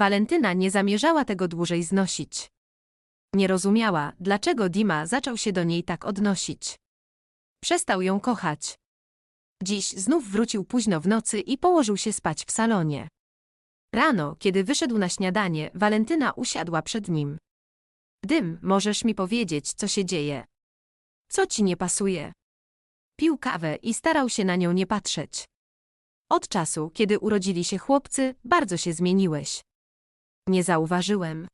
Walentyna nie zamierzała tego dłużej znosić. Nie rozumiała, dlaczego Dima zaczął się do niej tak odnosić. Przestał ją kochać. Dziś znów wrócił późno w nocy i położył się spać w salonie. Rano, kiedy wyszedł na śniadanie, Walentyna usiadła przed nim. Dym, możesz mi powiedzieć, co się dzieje. Co ci nie pasuje? Pił kawę i starał się na nią nie patrzeć. Od czasu, kiedy urodzili się chłopcy, bardzo się zmieniłeś. Nie zauważyłem.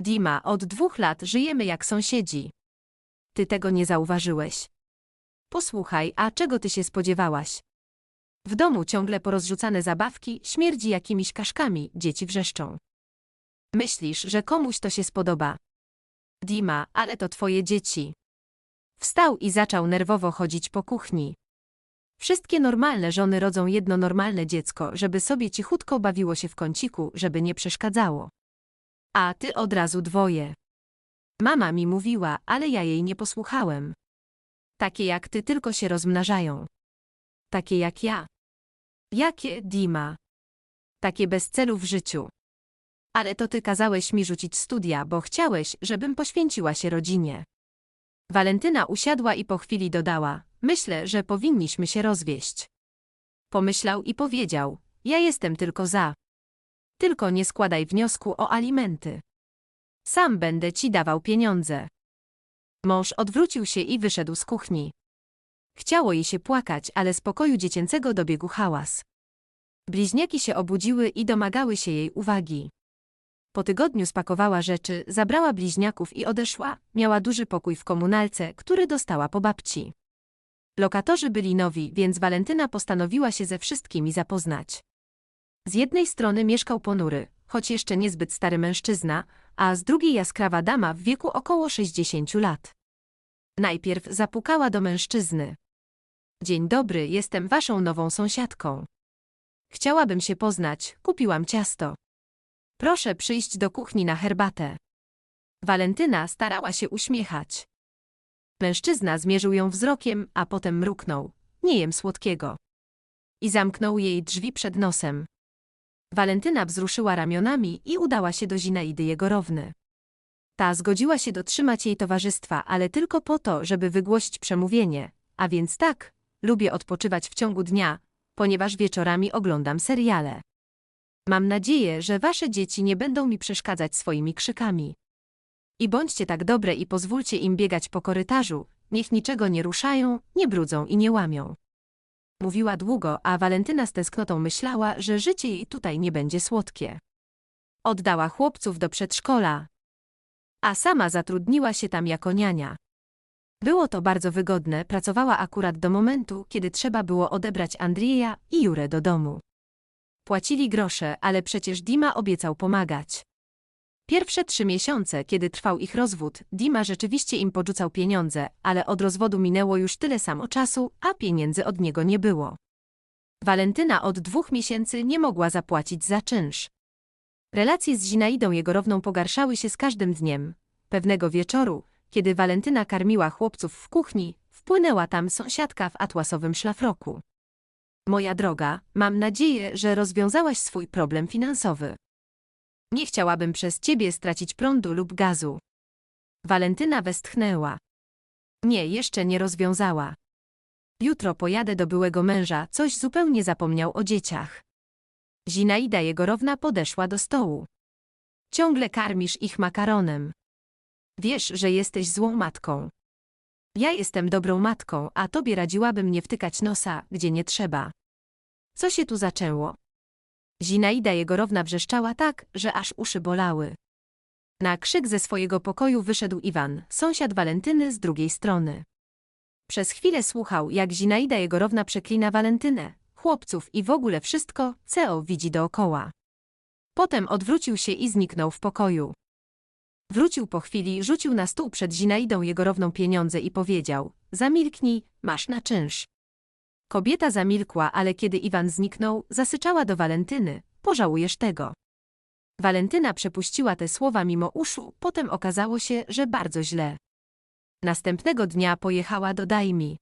Dima, od dwóch lat żyjemy jak sąsiedzi. Ty tego nie zauważyłeś. Posłuchaj, a czego ty się spodziewałaś? W domu ciągle porozrzucane zabawki, śmierdzi jakimiś kaszkami, dzieci wrzeszczą. Myślisz, że komuś to się spodoba. Dima, ale to twoje dzieci. Wstał i zaczął nerwowo chodzić po kuchni. Wszystkie normalne żony rodzą jedno normalne dziecko, żeby sobie cichutko bawiło się w kąciku, żeby nie przeszkadzało. A ty od razu dwoje. Mama mi mówiła, ale ja jej nie posłuchałem. Takie jak ty tylko się rozmnażają. Takie jak ja. Jakie, Dima? Takie bez celu w życiu. Ale to ty kazałeś mi rzucić studia, bo chciałeś, żebym poświęciła się rodzinie. Walentyna usiadła i po chwili dodała: Myślę, że powinniśmy się rozwieść. Pomyślał i powiedział: Ja jestem tylko za. Tylko nie składaj wniosku o alimenty. Sam będę ci dawał pieniądze. Mąż odwrócił się i wyszedł z kuchni. Chciało jej się płakać, ale z pokoju dziecięcego dobiegł hałas. Bliźniaki się obudziły i domagały się jej uwagi. Po tygodniu spakowała rzeczy, zabrała bliźniaków i odeszła, miała duży pokój w komunalce, który dostała po babci. Lokatorzy byli nowi, więc Walentyna postanowiła się ze wszystkimi zapoznać. Z jednej strony mieszkał ponury, choć jeszcze niezbyt stary mężczyzna, a z drugiej jaskrawa dama w wieku około 60 lat. Najpierw zapukała do mężczyzny. Dzień dobry, jestem waszą nową sąsiadką. Chciałabym się poznać, kupiłam ciasto. Proszę przyjść do kuchni na herbatę. Walentyna starała się uśmiechać. Mężczyzna zmierzył ją wzrokiem, a potem mruknął. Nie jem słodkiego. I zamknął jej drzwi przed nosem. Walentyna wzruszyła ramionami i udała się do Zinaidy Jegorowny. Ta zgodziła się dotrzymać jej towarzystwa, ale tylko po to, żeby wygłosić przemówienie, a więc tak, lubię odpoczywać w ciągu dnia, ponieważ wieczorami oglądam seriale. Mam nadzieję, że wasze dzieci nie będą mi przeszkadzać swoimi krzykami. I bądźcie tak dobre i pozwólcie im biegać po korytarzu, niech niczego nie ruszają, nie brudzą i nie łamią. Mówiła długo, a Walentyna z tęsknotą myślała, że życie jej tutaj nie będzie słodkie. Oddała chłopców do przedszkola, a sama zatrudniła się tam jako niania. Było to bardzo wygodne, pracowała akurat do momentu, kiedy trzeba było odebrać Andrieja i Jurę do domu. Płacili grosze, ale przecież Dima obiecał pomagać. Pierwsze trzy miesiące, kiedy trwał ich rozwód, Dima rzeczywiście im podrzucał pieniądze, ale od rozwodu minęło już tyle samo czasu, a pieniędzy od niego nie było. Walentyna od dwóch miesięcy nie mogła zapłacić za czynsz. Relacje z Zinaidą Jegorowną pogarszały się z każdym dniem. Pewnego wieczoru, kiedy Walentyna karmiła chłopców w kuchni, wpłynęła tam sąsiadka w atłasowym szlafroku. Moja droga, mam nadzieję, że rozwiązałaś swój problem finansowy. Nie chciałabym przez ciebie stracić prądu lub gazu. Walentyna westchnęła. Nie, jeszcze nie rozwiązała. Jutro pojadę do byłego męża, coś zupełnie zapomniał o dzieciach. Zinaida Jegorowna podeszła do stołu. Ciągle karmisz ich makaronem. Wiesz, że jesteś złą matką. Ja jestem dobrą matką, a tobie radziłabym nie wtykać nosa, gdzie nie trzeba. Co się tu zaczęło? Zinaida Jegorowna wrzeszczała tak, że aż uszy bolały. Na krzyk ze swojego pokoju wyszedł Iwan, sąsiad Walentyny z drugiej strony. Przez chwilę słuchał, jak Zinaida Jegorowna przeklina Walentynę, chłopców i w ogóle wszystko, co widzi dookoła. Potem odwrócił się i zniknął w pokoju. Wrócił po chwili, rzucił na stół przed Zinaidą Jegorowną pieniądze i powiedział: Zamilknij, masz na czynsz. Kobieta zamilkła, ale kiedy Iwan zniknął, zasyczała do Walentyny: Pożałujesz tego. Walentyna przepuściła te słowa mimo uszu, potem okazało się, że bardzo źle. Następnego dnia pojechała do Dajmi.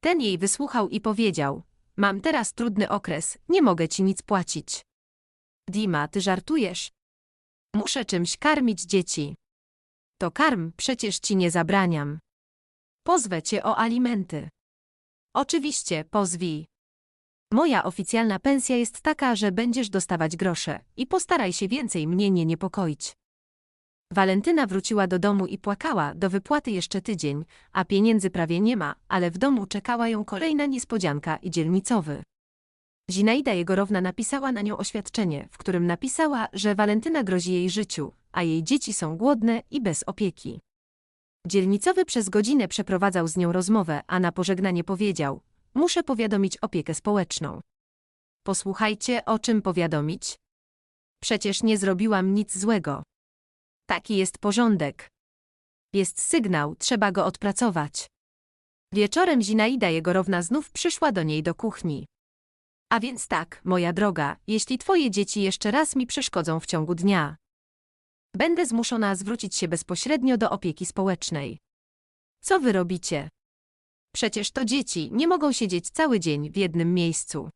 Ten jej wysłuchał i powiedział: Mam teraz trudny okres, nie mogę ci nic płacić. Dima, ty żartujesz? Muszę czymś karmić dzieci. To karm, przecież ci nie zabraniam. Pozwę cię o alimenty. Oczywiście, pozwij. Moja oficjalna pensja jest taka, że będziesz dostawać grosze i postaraj się więcej mnie nie niepokoić. Walentyna wróciła do domu i płakała, do wypłaty jeszcze tydzień, a pieniędzy prawie nie ma, ale w domu czekała ją kolejna niespodzianka i dzielnicowy. Zinaida Jegorowna napisała na nią oświadczenie, w którym napisała, że Walentyna grozi jej życiu, a jej dzieci są głodne i bez opieki. Dzielnicowy przez godzinę przeprowadzał z nią rozmowę, a na pożegnanie powiedział: Muszę powiadomić opiekę społeczną. Posłuchajcie, o czym powiadomić? Przecież nie zrobiłam nic złego. Taki jest porządek. Jest sygnał, trzeba go odpracować. Wieczorem Zinaida Jegorowna znów przyszła do niej do kuchni. A więc tak, moja droga, jeśli twoje dzieci jeszcze raz mi przeszkodzą w ciągu dnia, będę zmuszona zwrócić się bezpośrednio do opieki społecznej. Co wy robicie? Przecież to dzieci nie mogą siedzieć cały dzień w jednym miejscu.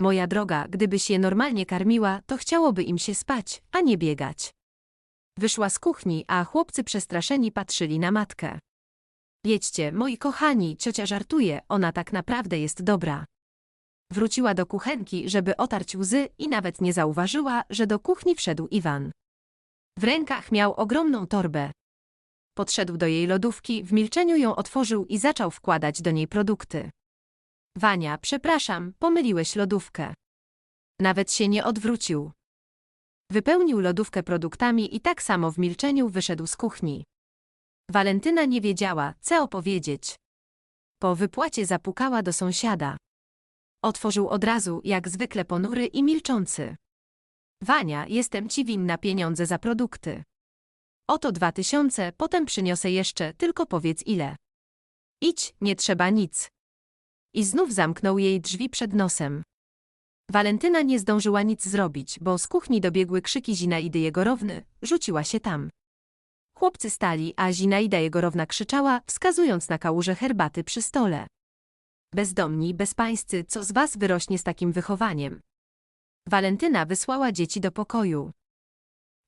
Moja droga, gdybyś je normalnie karmiła, to chciałoby im się spać, a nie biegać. Wyszła z kuchni, a chłopcy przestraszeni patrzyli na matkę. Jedźcie, moi kochani, ciocia żartuje, ona tak naprawdę jest dobra. Wróciła do kuchenki, żeby otarć łzy i nawet nie zauważyła, że do kuchni wszedł Iwan. W rękach miał ogromną torbę. Podszedł do jej lodówki, w milczeniu ją otworzył i zaczął wkładać do niej produkty. Wania, przepraszam, pomyliłeś lodówkę. Nawet się nie odwrócił. Wypełnił lodówkę produktami i tak samo w milczeniu wyszedł z kuchni. Walentyna nie wiedziała, co opowiedzieć. Po wypłacie zapukała do sąsiada. Otworzył od razu, jak zwykle ponury i milczący. Wania, jestem ci winna pieniądze za produkty. Oto dwa tysiące, potem przyniosę jeszcze, tylko powiedz ile. Idź, nie trzeba nic. I znów zamknął jej drzwi przed nosem. Walentyna nie zdążyła nic zrobić, bo z kuchni dobiegły krzyki Zinaidy Jegorowny, rzuciła się tam. Chłopcy stali, a Zinaida Jegorowna krzyczała, wskazując na kałużę herbaty przy stole. Bezdomni, bezpańscy, co z was wyrośnie z takim wychowaniem? Walentyna wysłała dzieci do pokoju.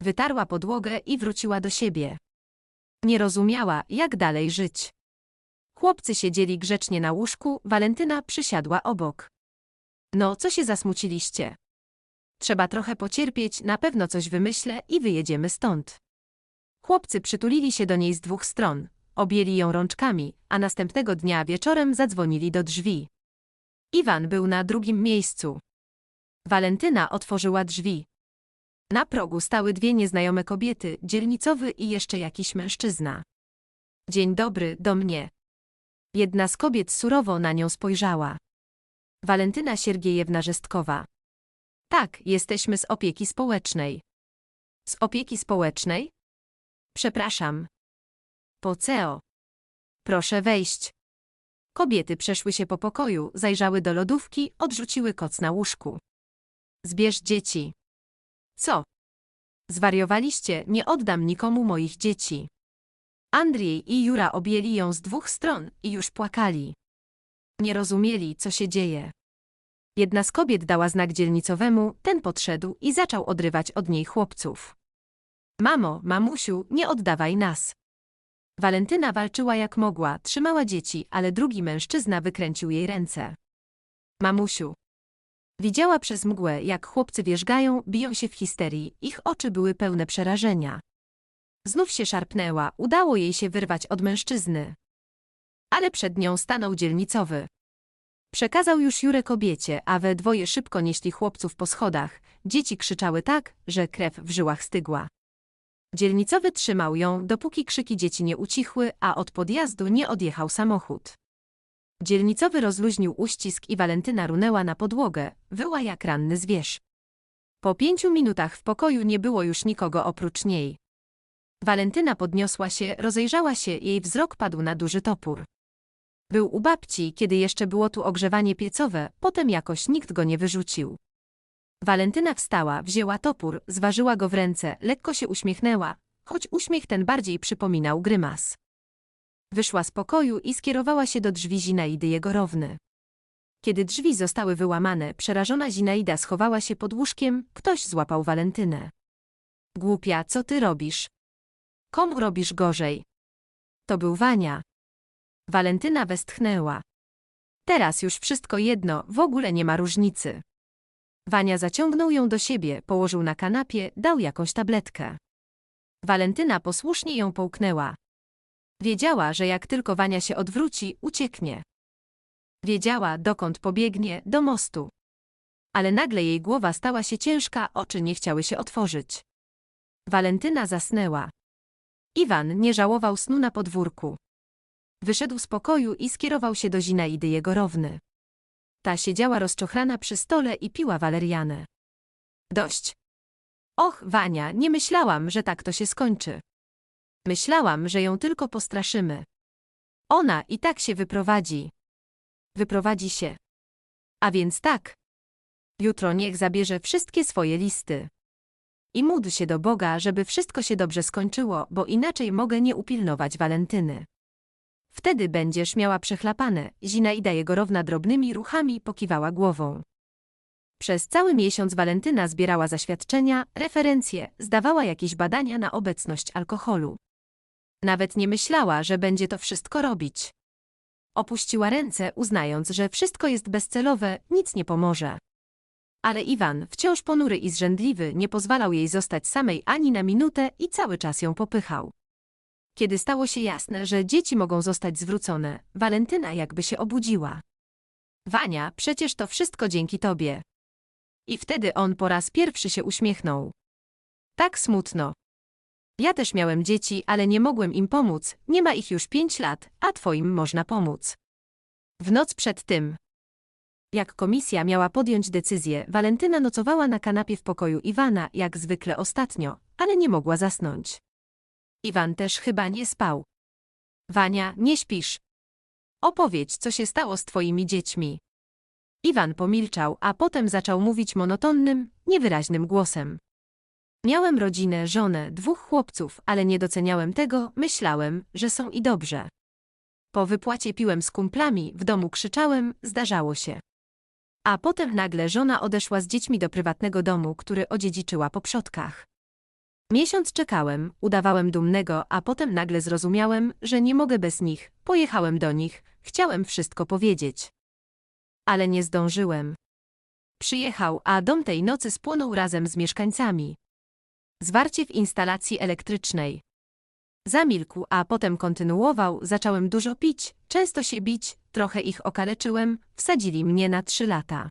Wytarła podłogę i wróciła do siebie. Nie rozumiała, jak dalej żyć. Chłopcy siedzieli grzecznie na łóżku, Walentyna przysiadła obok. No, co się zasmuciliście? Trzeba trochę pocierpieć, na pewno coś wymyślę i wyjedziemy stąd. Chłopcy przytulili się do niej z dwóch stron, objęli ją rączkami, a następnego dnia wieczorem zadzwonili do drzwi. Iwan był na drugim miejscu. Walentyna otworzyła drzwi. Na progu stały dwie nieznajome kobiety, dzielnicowy i jeszcze jakiś mężczyzna. Dzień dobry, do mnie. Jedna z kobiet surowo na nią spojrzała. Walentyna Siergiejewna Rzestkowa. Tak, jesteśmy z opieki społecznej. Z opieki społecznej? Przepraszam. Po CEO. Proszę wejść. Kobiety przeszły się po pokoju, zajrzały do lodówki, odrzuciły koc na łóżku. Zbierz dzieci. Co? Zwariowaliście, nie oddam nikomu moich dzieci. Andrzej i Jura objęli ją z dwóch stron i już płakali. Nie rozumieli, co się dzieje. Jedna z kobiet dała znak dzielnicowemu, ten podszedł i zaczął odrywać od niej chłopców. Mamo, mamusiu, nie oddawaj nas. Walentyna walczyła jak mogła, trzymała dzieci, ale drugi mężczyzna wykręcił jej ręce. Mamusiu. Widziała przez mgłę, jak chłopcy wierzgają, biją się w histerii, ich oczy były pełne przerażenia. Znów się szarpnęła, udało jej się wyrwać od mężczyzny. Ale przed nią stanął dzielnicowy. Przekazał już Jurę kobiecie, a we dwoje szybko nieśli chłopców po schodach. Dzieci krzyczały tak, że krew w żyłach stygła. Dzielnicowy trzymał ją, dopóki krzyki dzieci nie ucichły, a od podjazdu nie odjechał samochód. Dzielnicowy rozluźnił uścisk i Walentyna runęła na podłogę, wyła jak ranny zwierz. Po pięciu minutach w pokoju nie było już nikogo oprócz niej. Walentyna podniosła się, rozejrzała się, jej wzrok padł na duży topór. Był u babci, kiedy jeszcze było tu ogrzewanie piecowe, potem jakoś nikt go nie wyrzucił. Walentyna wstała, wzięła topór, zważyła go w ręce, lekko się uśmiechnęła, choć uśmiech ten bardziej przypominał grymas. Wyszła z pokoju i skierowała się do drzwi Zinaidy Jegorowny. Kiedy drzwi zostały wyłamane, przerażona Zinaida schowała się pod łóżkiem, ktoś złapał Walentynę. Głupia, co ty robisz? Komu robisz gorzej? To był Wania. Walentyna westchnęła. Teraz już wszystko jedno, w ogóle nie ma różnicy. Wania zaciągnął ją do siebie, położył na kanapie, dał jakąś tabletkę. Walentyna posłusznie ją połknęła. Wiedziała, że jak tylko Wania się odwróci, ucieknie. Wiedziała, dokąd pobiegnie, do mostu. Ale nagle jej głowa stała się ciężka, oczy nie chciały się otworzyć. Walentyna zasnęła. Iwan nie żałował snu na podwórku. Wyszedł z pokoju i skierował się do Zinaidy jego równy. Ta siedziała rozczochrana przy stole i piła walerianę. Dość. Och, Wania, nie myślałam, że tak to się skończy. Myślałam, że ją tylko postraszymy. Ona i tak się wyprowadzi. Wyprowadzi się. A więc tak. Jutro niech zabierze wszystkie swoje listy. I módl się do Boga, żeby wszystko się dobrze skończyło, bo inaczej mogę nie upilnować Walentyny. Wtedy będziesz miała przechlapane, Zinaida jego równa drobnymi ruchami pokiwała głową. Przez cały miesiąc Walentyna zbierała zaświadczenia, referencje, zdawała jakieś badania na obecność alkoholu. Nawet nie myślała, że będzie to wszystko robić. Opuściła ręce, uznając, że wszystko jest bezcelowe, nic nie pomoże. Ale Iwan, wciąż ponury i zrzędliwy, nie pozwalał jej zostać samej ani na minutę i cały czas ją popychał. Kiedy stało się jasne, że dzieci mogą zostać zwrócone, Walentyna jakby się obudziła. Wania, przecież to wszystko dzięki tobie. I wtedy on po raz pierwszy się uśmiechnął. Tak smutno. Ja też miałem dzieci, ale nie mogłem im pomóc, nie ma ich już pięć lat, a twoim można pomóc. W noc przed tym. Jak komisja miała podjąć decyzję, Walentyna nocowała na kanapie w pokoju Iwana, jak zwykle ostatnio, ale nie mogła zasnąć. Iwan też chyba nie spał. Wania, nie śpisz. Opowiedz, co się stało z twoimi dziećmi. Iwan pomilczał, a potem zaczął mówić monotonnym, niewyraźnym głosem. Miałem rodzinę, żonę, dwóch chłopców, ale nie doceniałem tego, myślałem, że są i dobrze. Po wypłacie piłem z kumplami, w domu krzyczałem, zdarzało się. A potem nagle żona odeszła z dziećmi do prywatnego domu, który odziedziczyła po przodkach. Miesiąc czekałem, udawałem dumnego, a potem nagle zrozumiałem, że nie mogę bez nich. Pojechałem do nich, chciałem wszystko powiedzieć. Ale nie zdążyłem. Przyjechał, a dom tej nocy spłonął razem z mieszkańcami. Zwarcie w instalacji elektrycznej. Zamilkł, a potem kontynuował, zacząłem dużo pić, często się bić, trochę ich okaleczyłem, wsadzili mnie na trzy lata.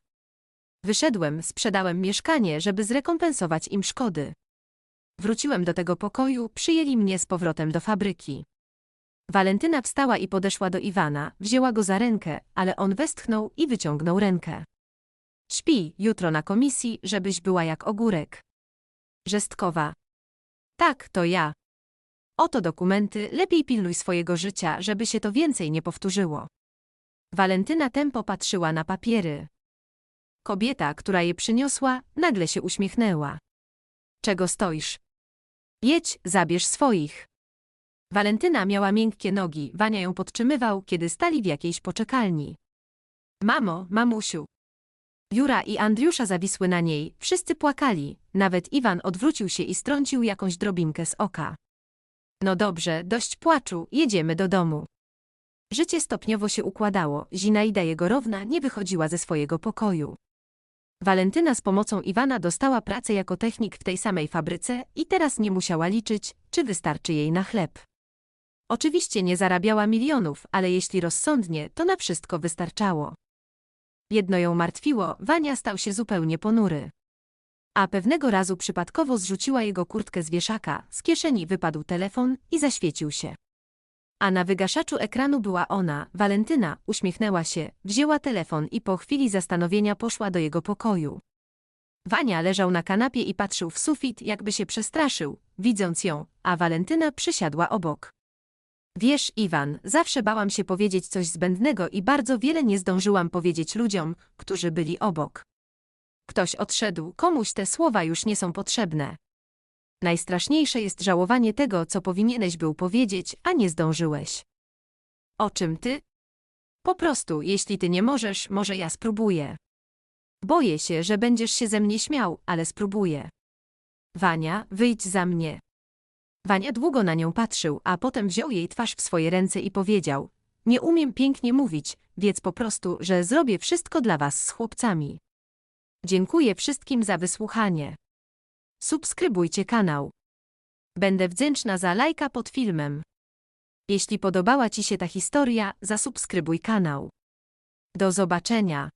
Wyszedłem, sprzedałem mieszkanie, żeby zrekompensować im szkody. Wróciłem do tego pokoju, przyjęli mnie z powrotem do fabryki. Walentyna wstała i podeszła do Iwana, wzięła go za rękę, ale on westchnął i wyciągnął rękę. Śpi, jutro na komisji, żebyś była jak ogórek. Żestkowa. Tak, to ja. Oto dokumenty, lepiej pilnuj swojego życia, żeby się to więcej nie powtórzyło. Walentyna tempo patrzyła na papiery. Kobieta, która je przyniosła, nagle się uśmiechnęła. Czego stoisz? Jedź, zabierz swoich. Walentyna miała miękkie nogi, Wania ją podtrzymywał, kiedy stali w jakiejś poczekalni. Mamo, mamusiu. Jura i Andriusza zawisły na niej, wszyscy płakali, nawet Iwan odwrócił się i strącił jakąś drobinkę z oka. No dobrze, dość płaczu, jedziemy do domu. Życie stopniowo się układało, Zinaida jego równa nie wychodziła ze swojego pokoju. Walentyna z pomocą Iwana dostała pracę jako technik w tej samej fabryce i teraz nie musiała liczyć, czy wystarczy jej na chleb. Oczywiście nie zarabiała milionów, ale jeśli rozsądnie, to na wszystko wystarczało. Jedno ją martwiło, Wania stał się zupełnie ponury. A pewnego razu przypadkowo zrzuciła jego kurtkę z wieszaka, z kieszeni wypadł telefon i zaświecił się. A na wygaszaczu ekranu była ona, Walentyna, uśmiechnęła się, wzięła telefon i po chwili zastanowienia poszła do jego pokoju. Wania leżał na kanapie i patrzył w sufit, jakby się przestraszył, widząc ją, a Walentyna przysiadła obok. Wiesz, Iwan, zawsze bałam się powiedzieć coś zbędnego i bardzo wiele nie zdążyłam powiedzieć ludziom, którzy byli obok. Ktoś odszedł, komuś te słowa już nie są potrzebne. Najstraszniejsze jest żałowanie tego, co powinieneś był powiedzieć, a nie zdążyłeś. O czym ty? Po prostu, jeśli ty nie możesz, może ja spróbuję. Boję się, że będziesz się ze mnie śmiał, ale spróbuję. Wania, wyjdź za mnie. Wania długo na nią patrzył, a potem wziął jej twarz w swoje ręce i powiedział: Nie umiem pięknie mówić, wiedz po prostu, że zrobię wszystko dla was z chłopcami. Dziękuję wszystkim za wysłuchanie. Subskrybujcie kanał. Będę wdzięczna za lajka pod filmem. Jeśli podobała Ci się ta historia, zasubskrybuj kanał. Do zobaczenia.